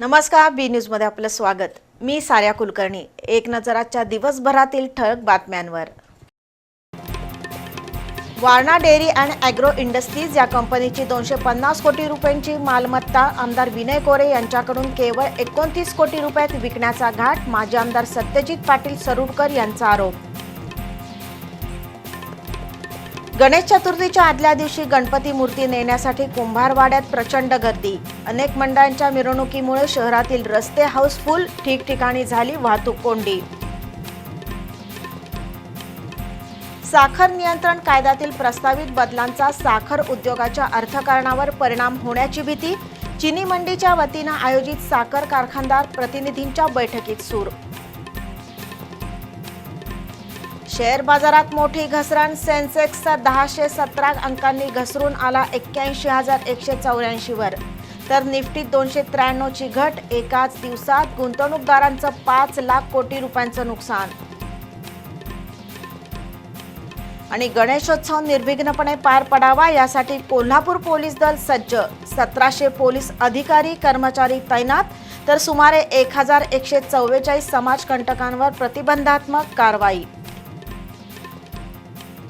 नमस्कार बी न्यूजमध्ये आपलं स्वागत. मी साऱ्या कुलकर्णी. एक नजर आजच्या दिवसभरातील ठळक बातम्यांवर. Warna dairy and agro industries या कंपनीची दोनशे पन्नास कोटी रुपयांची मालमत्ता आमदार विनय कोरे यांच्याकडून केवळ एकोणतीस कोटी रुपयात विकण्याचा घाट माजी आमदार सत्यजित पाटील सरुडकर यांचा आरोप. गणेश चतुर्थीच्या आदल्या दिवशी गणपती मूर्ती नेण्यासाठी कुंभारवाड्यात प्रचंड गर्दी. अनेक मंडळांच्या मिरवणुकीमुळे शहरातील रस्ते हाऊसफुल ठिकठिकाणी झाली वाहतूक कोंडी. साखर नियंत्रण कायद्यातील प्रस्तावित बदलांचा साखर उद्योगाच्या अर्थकारणावर परिणाम होण्याची भीती चिनी मंडीच्या वतीनं आयोजित साखर कारखानदार प्रतिनिधींच्या बैठकीत सूर शेअर बाजारात मोठी घसरण. सेन्सेक्सचा दहाशे सतरा अंकांनी घसरून आला एक्क्याऐंशी हजार एकशे चौऱ्याऐंशीवर तर निफ्टीत दोनशे त्र्याण्णवची घट एकाच दिवसात गुंतवणूकदारांचं पाच लाख कोटी रुपयांचं नुकसान. आणि गणेशोत्सव निर्विघ्नपणे पार पडावा यासाठी कोल्हापूर पोलीस दल सज्ज. सतराशे पोलीस अधिकारी कर्मचारी तैनात. तर सुमारे एक हजार एकशे चव्वेचाळीस समाजकंटकांवर प्रतिबंधात्मक कारवाई.